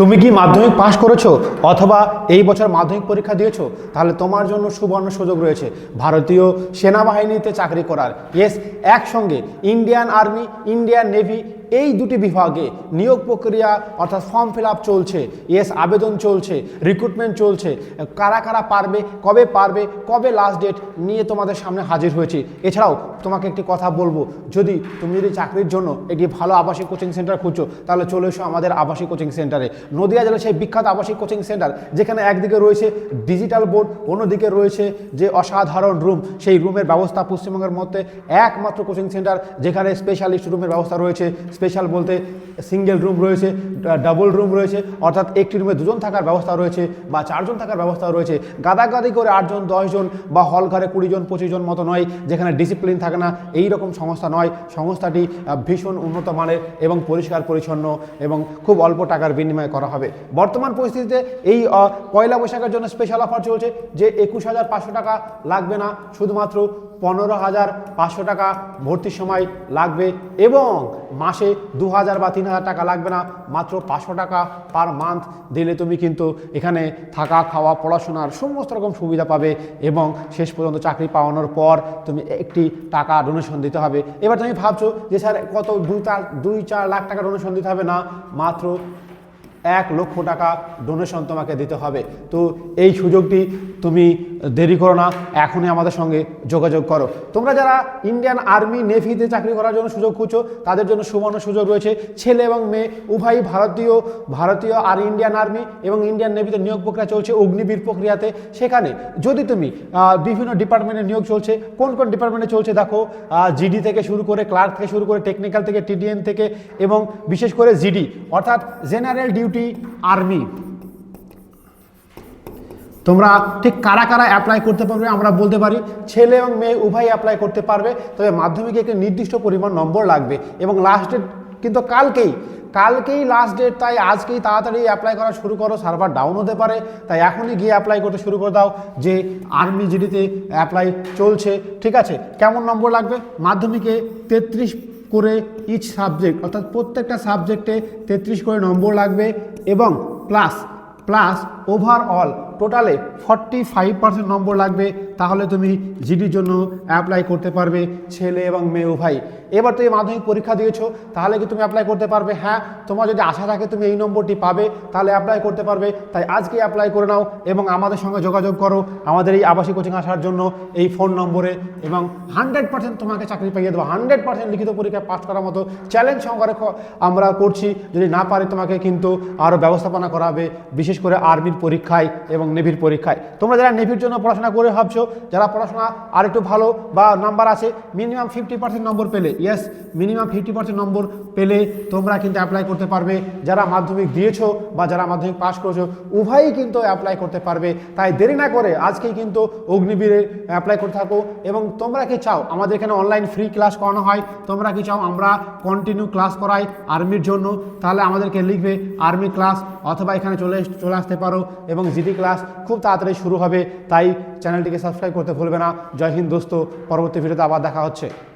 তুমি কি মাধ্যমিক পাশ করেছ অথবা এই বছর মাধ্যমিক পরীক্ষা দিয়েছ? তাহলে তোমার জন্য সুবর্ণ সুযোগ রয়েছে। ভারতীয় সেনাবাহিনীতে চাকরি করার। এস একসঙ্গে ইন্ডিয়ান আর্মি ইন্ডিয়ান নেভি এই দুটি বিভাগে নিয়োগ প্রক্রিয়া অর্থাৎ ফর্ম ফিল চলছে। এস আবেদন চলছে রিক্রুটমেন্ট চলছে। কারা কারা পারবে, কবে পারবে, কবে লাস্ট ডেট নিয়ে তোমাদের সামনে হাজির হয়েছি। এছাড়াও তোমাকে একটি কথা বলব, যদি তুমি যদি চাকরির জন্য একটি ভালো আবাসিক কোচিং সেন্টার খুঁজছো, তাহলে চলে এসো আমাদের আবাসিক কোচিং সেন্টারে নদিয়া জেলার সেই বিখ্যাত আবাসিক কোচিং সেন্টার যেখানে একদিকে রয়েছে ডিজিটাল বোর্ড অন্যদিকে রয়েছে যে অসাধারণ রুম সেই রুমের ব্যবস্থা পশ্চিমবঙ্গের মধ্যে একমাত্র কোচিং সেন্টার যেখানে স্পেশালিস্ট রুমের ব্যবস্থা রয়েছে। স্পেশাল বলতে সিঙ্গেল রুম রয়েছে ডাবল রুম রয়েছে, অর্থাৎ একটি রুমে দুজন থাকার ব্যবস্থা রয়েছে বা চারজন থাকার ব্যবস্থা রয়েছে। গাদাগাদি করে আটজন, দশজন বা হল ঘরে কুড়িজন, পঁচিশজন মতো নয়, যেখানে ডিসিপ্লিন থাকে না এই রকম সংস্থা নয়। সংস্থাটি ভীষণ উন্নত মানের এবং পরিষ্কার পরিচ্ছন্ন এবং খুব অল্প টাকার বিনিময়ে করা হবে। বর্তমান পরিস্থিতিতে এই পয়লা বৈশাখের জন্য স্পেশাল অফার চলছে যে একুশ হাজার পাঁচশো টাকা লাগবে না, শুধুমাত্র পনেরো হাজার পাঁচশো টাকা ভর্তির সময় লাগবে এবং মাসে দু হাজার বা তিন হাজার টাকা লাগবে না, মাত্র পাঁচশো টাকা পার মান্থ দিলে তুমি কিন্তু এখানে থাকা, খাওয়া, পড়াশোনার সমস্ত রকম সুবিধা পাবে এবং শেষ পর্যন্ত চাকরি পাওয়ানোর পর তুমি একটি টাকা ডোনেশন দিতে হবে। এবার তুমি ভাবছ যে স্যার কত দু চার, দুই চার লাখ টাকা ডোনেশন দিতে হবে? না, মাত্র এক লক্ষ টাকা ডোনেশন তোমাকে দিতে হবে। তো এই সুযোগটি তুমি দেরি করো না, এখনই আমাদের সঙ্গে যোগাযোগ করো। তোমরা যারা ইন্ডিয়ান আর্মি নেভিতে চাকরি করার জন্য সুযোগ খুঁজছো, তাদের জন্য সুবর্ণ সুযোগ রয়েছে। ছেলে এবং মেয়ে উভয়ই ভারতীয় ভারতীয় আর ইন্ডিয়ান আর্মি এবং ইন্ডিয়ান নেভিতে নিয়োগ প্রক্রিয়া চলছে অগ্নিবীর প্রক্রিয়াতে। সেখানে যদি তুমি বিভিন্ন ডিপার্টমেন্টে নিয়োগ চলছে, কোন কোন ডিপার্টমেন্টে চলছে দেখো জিডি থেকে শুরু করে ক্লার্ক থেকে শুরু করে টেকনিক্যাল থেকে টিডিএন থেকে এবং বিশেষ করে জিডি অর্থাৎ জেনারেল ডিউটি আর্মি তোমরা ঠিক কারা কারা অ্যাপ্লাই করতে পারবে আমরা বলতে পারি। ছেলে এবং মেয়ে উভয় অ্যাপ্লাই করতে পারবে, তবে মাধ্যমিকে একটি নির্দিষ্ট পরিমাণ নম্বর লাগবে এবং লাস্ট ডেট কিন্তু কালকেই কালকেই লাস্ট ডেট তাই আজকেই তাড়াতাড়ি অ্যাপ্লাই করা শুরু করো সার্ভার ডাউন হতে পারে, তাই এখনই গিয়ে অ্যাপ্লাই করতে শুরু করে দাও যে আর্মি জিডিতে অ্যাপ্লাই চলছে, ঠিক আছে? কেমন নম্বর লাগবে? মাধ্যমিকে তেত্রিশ করে ইচ সাবজেক্ট অর্থাৎ প্রত্যেকটা সাবজেক্টে তেত্রিশ করে নম্বর লাগবে এবং প্লাস প্লাস ওভারঅল টোটালে ফর্টি ফাইভ পার্সেন্ট নম্বর লাগবে, তাহলে তুমি জিডির জন্য অ্যাপ্লাই করতে পারবে, ছেলে এবং মেয়ে উভয়। এবার তুমি মাধ্যমিক পরীক্ষা দিয়েছ, তাহলে কি তুমি অ্যাপ্লাই করতে পারবে? হ্যাঁ তোমার যদি আশা থাকে তুমি এই নম্বরটি পাবে, তাহলে অ্যাপ্লাই করতে পারবে। তাই আজকে অ্যাপ্লাই করে নাও এবং আমাদের সঙ্গে যোগাযোগ করো, আমাদের এই আবাসিক কোচিং আসার জন্য এই ফোন নম্বরে এবং হান্ড্রেড পার্সেন্ট তোমাকে চাকরি পাইয়ে দেবো। হান্ড্রেড পার্সেন্ট লিখিত পরীক্ষায় পাস করার মতো চ্যালেঞ্জ সহকারে আমরা করছি। যদি না পারি তোমাকে কিন্তু আরও ব্যবস্থাপনা করা হবে বিশেষ করে আর্মির পরীক্ষায় এবং নেভির পরীক্ষায়। তোমরা যারা নেভির জন্য পড়াশোনা করে ভাবছ, যারা পড়াশোনা আর একটু ভালো বা নাম্বার আছে মিনিমাম ফিফটি পার্সেন্ট নম্বর পেলে yes minimum fifty percent number পেলে তোমরা কিন্তু অ্যাপ্লাই করতে পারবে। যারা মাধ্যমিক দিয়েছ বা যারা মাধ্যমিক পাস করেছ, উভয়ই কিন্তু অ্যাপ্লাই করতে পারবে। তাই দেরি না করে আজকেই কিন্তু অগ্নিবীরে অ্যাপ্লাই করতে থাকো এবং তোমরা কি চাও? আমাদের এখানে অনলাইন ফ্রি ক্লাস করানো হয়। তোমরা কি চাও? আমরা কন্টিনিউ ক্লাস করাই আর্মির জন্য। তাহলে আমাদেরকে লিখবে আর্মি ক্লাস অথবা এখানে চলে চলে আসতে পারো। এবং জিডি ক্লাস খুব তাড়াতাড়ি শুরু হবে। তাই চ্যানেলটিকে সাবস্ক্রাইব করতে ভুলবে না। জয় হিন্দ দোস্ত, পরবর্তী ভিডিওতে আবার দেখা হচ্ছে।